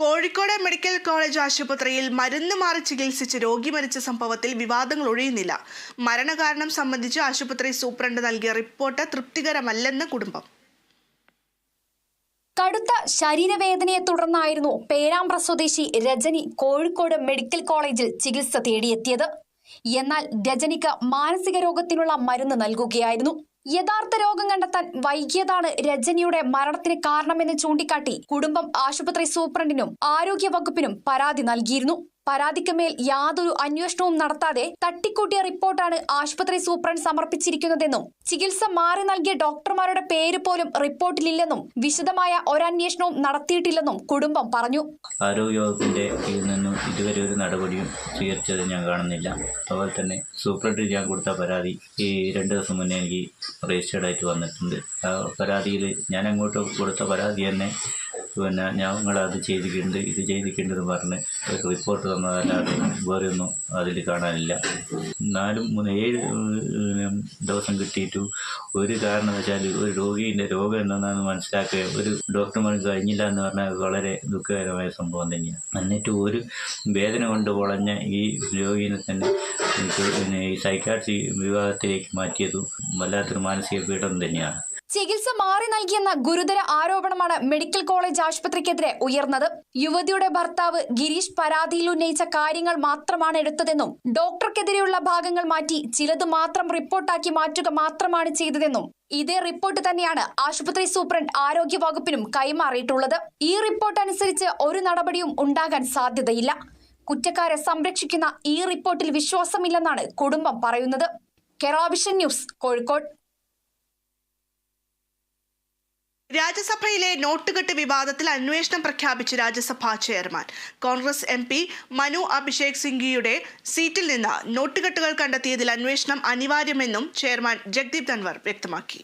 Kozhikode medical college ആശുപത്രിയിൽ മരുന്ന് മാറി ചികിത്സിച്ച് രോഗി മരിച്ച സംഭവത്തിൽ വിവാദങ്ങൾ ഒഴിയുന്നില്ല. മരണകാരണം സംബന്ധിച്ച് ആശുപത്രി സൂപ്രണ്ട് നൽകിയ റിപ്പോർട്ട് തൃപ്തികരമല്ലെന്ന് കുടുംബം. കടുത്ത ശരീരവേദനയെ തുടർന്നായിരുന്നു പേരാമ്പ്ര സ്വദേശി രജനി കോഴിക്കോട് മെഡിക്കൽ കോളേജിൽ ചികിത്സ തേടിയെത്തിയത്. എന്നാൽ രജനിക്ക് മാനസിക രോഗത്തിനുള്ള മരുന്ന് നൽകുകയായിരുന്നു. യഥാർത്ഥ രോഗം കണ്ടെത്താൻ വൈകിയതാണ് രജനിയുടെ മരണത്തിന് കാരണമെന്ന് ചൂണ്ടിക്കാട്ടി കുടുംബം ആശുപത്രി സൂപ്രണ്ടിനും ആരോഗ്യ വകുപ്പിനും പരാതി നൽകിയിരുന്നു പരാതിക്ക് മേൽ യാതൊരു അന്വേഷണവും നടത്താതെ തട്ടിക്കൂട്ടിയ റിപ്പോർട്ടാണ് ആശുപത്രി സൂപ്രണ്ട് സമർപ്പിച്ചിരിക്കുന്നതെന്നും ചികിത്സ മാറി നൽകിയ ഡോക്ടർമാരുടെ പേര് പോലും റിപ്പോർട്ടിലില്ലെന്നും വിശദമായ ഒരന്വേഷണവും നടത്തിയിട്ടില്ലെന്നും കുടുംബം പറഞ്ഞു. ആരോഗ്യവകുപ്പിന്റെ കീഴിൽ നിന്നും ഇതുവരെ ഒരു നടപടിയും സ്വീകരിച്ചത് ഞാൻ കാണുന്നില്ല. അതുപോലെ തന്നെ സൂപ്രണ്ടിൽ ഞാൻ കൊടുത്ത പരാതി ഈ രണ്ട് ദിവസം മുന്നേ എനിക്ക് രജിസ്റ്റേർഡ് ആയിട്ട് വന്നിട്ടുണ്ട് പരാതിയിൽ ഞാൻ അങ്ങോട്ട് കൊടുത്ത പരാതി തന്നെ പിന്നെ അത് ചെയ്തിട്ടുണ്ട് ഇത് ചെയ്തിട്ടുണ്ടെന്ന് പറഞ്ഞ് ഒരു റിപ്പോർട്ട് തന്നതല്ലാതെ വേറെ ഒന്നും അതിൽ കാണാനില്ല. നാലും മൂന്ന് ഏഴ് ദിവസം കിട്ടിയിട്ട് ഒരു കാരണവശാൽ ഒരു രോഗീന്റെ രോഗം എന്താണെന്ന് മനസ്സിലാക്കുക ഒരു ഡോക്ടർമാർ കഴിഞ്ഞില്ല എന്ന് പറഞ്ഞാൽ വളരെ ദുഃഖകരമായ സംഭവം തന്നെയാണ്. എന്നിട്ട് ഒരു വേദന കൊണ്ട് വളഞ്ഞ ഈ രോഗീനെ തന്നെ പിന്നെ ഈ സൈക്കാട്രി വിഭാഗത്തിലേക്ക് മാറ്റിയതും വല്ലാത്തൊരു മാനസിക പീഡനം തന്നെയാണ്. മാറി നൽകിയെന്ന ഗുരുതര ആരോപണമാണ് മെഡിക്കൽ കോളേജ് ആശുപത്രിക്കെതിരെ ഉയർന്നത്. യുവതിയുടെ ഭർത്താവ് ഗിരീഷ് പരാതിയിൽ ഉന്നയിച്ച കാര്യങ്ങൾ മാത്രമാണ് എടുത്തതെന്നും ഡോക്ടർക്കെതിരെയുള്ള ഭാഗങ്ങൾ മാറ്റി ചിലത് മാത്രം റിപ്പോർട്ടാക്കി മാറ്റുക മാത്രമാണ് ചെയ്തതെന്നും ഇതേ റിപ്പോർട്ട് തന്നെയാണ് ആശുപത്രി സൂപ്രണ്ട് ആരോഗ്യ വകുപ്പിനും കൈമാറിയിട്ടുള്ളത്. ഈ റിപ്പോർട്ട് അനുസരിച്ച് ഒരു നടപടിയും ഉണ്ടാകാൻ സാധ്യതയില്ല. കുറ്റക്കാരെ സംരക്ഷിക്കുന്ന ഈ റിപ്പോർട്ടിൽ വിശ്വാസമില്ലെന്നാണ് കുടുംബം പറയുന്നത്. കെറാവിഷൻ ന്യൂസ് കോഴിക്കോട്. രാജ്യസഭയിലെ നോട്ടുകെട്ട് വിവാദത്തിൽ അന്വേഷണം പ്രഖ്യാപിച്ച് രാജ്യസഭാ chairman. Congress M P Manu Abhishek സിംഗിയുടെ സീറ്റിൽ നിന്ന് നോട്ടുകെട്ടുകൾ കണ്ടെത്തിയതിൽ അന്വേഷണം അനിവാര്യമെന്നും ചെയർമാൻ ജഗ്ദീപ് ധൻവർ വ്യക്തമാക്കി.